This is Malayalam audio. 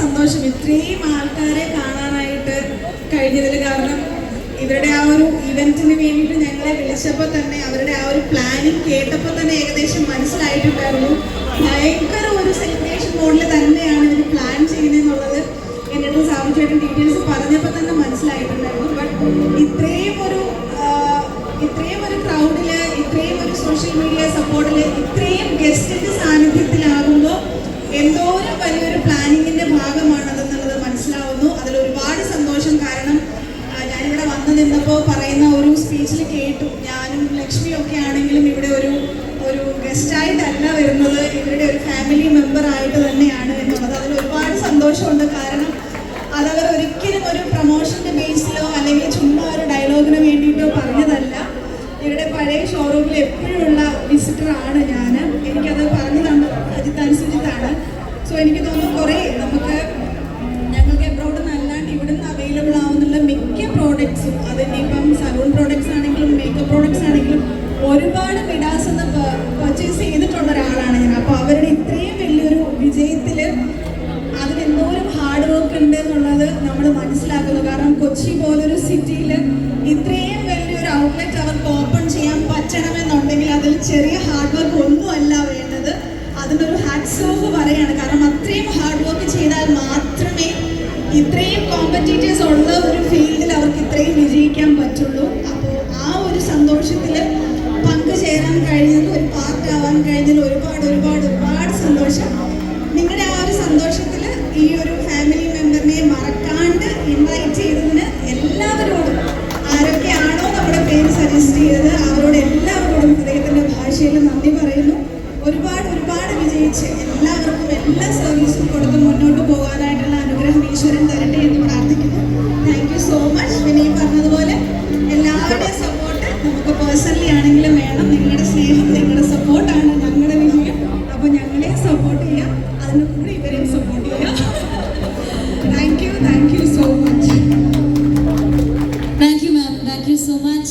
സന്തോഷം. ഇത്രയും ആൾക്കാരെ കാണാനായിട്ട് കഴിഞ്ഞതിൽ കാരണം ഇവരുടെ ആ ഒരു ഇവന്റിന് വേണ്ടിയിട്ട് ഞങ്ങളെ വിളിച്ചപ്പോൾ തന്നെ അവരുടെ ആ ഒരു പ്ലാനിങ് കേട്ടപ്പോൾ തന്നെ ഏകദേശം മനസ്സിലായിട്ടുണ്ടായിരുന്നു. ഭയങ്കര ഒരു സെലിബ്രേഷൻ മോഡിൽ തന്നെയാണ് ഇവർ പ്ലാൻ ചെയ്യുന്നതെന്നുള്ളത്. എന്നിട്ട് സാബു ഡീറ്റെയിൽസ് പറഞ്ഞപ്പോൾ തന്നെ മനസ്സിലായിട്ടുണ്ടായിരുന്നു. ബട്ട് ഇത്രയും ഒരു സപ്പോർട്ടിൽ ഇത്രയും ഗസ്റ്റിന്റെ സാന്നിധ്യത്തിലാകുമ്പോൾ എന്തോരം വലിയൊരു പ്ലാനിങ്ങിന്റെ ഭാഗമാണതെന്നുള്ളത് മനസ്സിലാവുന്നു. അതിൽ ഒരുപാട് സന്തോഷം കാരണം ഞാനിവിടെ വന്നു നിന്നപ്പോൾ പറയുന്ന ഒരു സ്പീച്ചിൽ കേട്ടു. ഞാനും ലക്ഷ്മിയൊക്കെ ആണെങ്കിലും ഇവിടെ ഒരു ഒരു ഗസ്റ്റായിട്ടല്ല വരുന്നത്. ഇവരുടെ ഒരു ഫാമിലി മെമ്പർ ആയിട്ട് തന്നെയാണ് എന്നുള്ളത് അതിൽ ഒരുപാട് സന്തോഷമുണ്ട്. കാരണം അതവർ ഒരിക്കലും ഒരു പ്രൊമോഷന്റെ ബേസിലോ അല്ലെങ്കിൽ ചുമ്മാ ഒരു ഡയലോഗിന് വേണ്ടിയിട്ടോ പറഞ്ഞതല്ല. ഇവരുടെ പഴയ ഷോറൂമിൽ എപ്പോഴുള്ള വിസിറ്റർ ആണ് ഞാൻ എനിക്കത് പറഞ്ഞു തന്ന അജിത്ത് സുജിത്താണ് സോ എനിക്ക് തോന്നുന്നു കുറേ നമുക്ക് ഞങ്ങൾക്ക് എബ്രോഡ് നിന്നല്ലാണ്ട് ഇവിടുന്ന് അവൈലബിൾ ആവുന്നുള്ള മിക്ക പ്രോഡക്ട്സും അതിനിപ്പം സലൂൺ പ്രോഡക്ട്സ് ആണെങ്കിലും മേക്കപ്പ് പ്രോഡക്ട്സ് ആണെങ്കിലും ഒരുപാട് മിഡാസ് എന്ന് പർച്ചേസ് ചെയ്തിട്ടുള്ള ഒരാളാണ് ഞാൻ. അപ്പോൾ അവരുടെ ഇത്രയും വലിയൊരു വിജയത്തിൽ അതിന് എന്തോരം ഹാർഡ് വർക്ക് ഉണ്ട് എന്നുള്ളത് നമ്മൾ മനസ്സിലാക്കുന്നു. കാരണം കൊച്ചി പോലൊരു സിറ്റിയിൽ ചെറിയ ഹാർഡ് വർക്ക് ഒന്നുമല്ല വേണ്ടത്. അതിനൊരു ഹാറ്റ്സ് ഓഫ് പറയാണ് കാരണം അത്രയും ഹാർഡ് വർക്ക് ചെയ്താൽ മാത്രമേ ഇത്രയും കോമ്പറ്റീറ്റേഴ്സ് ഉള്ള ഒരു ഫീൽഡിൽ അവർക്ക് ഇത്രയും വിജയിക്കാൻ പറ്റുള്ളൂ. അപ്പോൾ ആ ഒരു സന്തോഷത്തിൽ പങ്കുചേരാൻ കഴിഞ്ഞതിൽ ഒരു പാർട്ടാവാൻ കഴിഞ്ഞതിൽ ഒരുപാട് ഒരുപാട് ഒരുപാട് സന്തോഷം. നിങ്ങളുടെ ആ ഒരു സന്തോഷത്തിൽ ഈ ഒരു ഫാമിലി മെമ്പറിനെ മറക്കാണ്ട് ഇൻവൈറ്റ് ചെയ്തതിന് എല്ലാവരോടും ആരൊക്കെയാണോ നമ്മുടെ പേര് സജസ്റ്റ് ചെയ്തത് പറയുന്നു. ഒരുപാട് ഒരുപാട് വിജയിച്ച് എല്ലാവർക്കും എല്ലാ സർവീസും കൊടുത്ത് മുന്നോട്ട് പോകാനായിട്ടുള്ള അനുഗ്രഹം ഈശ്വരൻ തരട്ടെ എന്ന് പ്രാർത്ഥിക്കുന്നു. താങ്ക് യു സോ മച്ച് പിന്നെ ഈ പറഞ്ഞതുപോലെ എല്ലാവരുടെയും സപ്പോർട്ട് നമുക്ക് പേഴ്സണലി ആണെങ്കിലും വേണം. നിങ്ങളുടെ സ്നേഹം നിങ്ങളുടെ സപ്പോർട്ടാണ് ഞങ്ങളുടെ വിജയം. അപ്പോൾ ഞങ്ങളെ സപ്പോർട്ട് ചെയ്യാം. അതിന് കൂടി ഇവരെയും സപ്പോർട്ട് ചെയ്യാം. Thank you thank you so much thank you ma'am thank you so much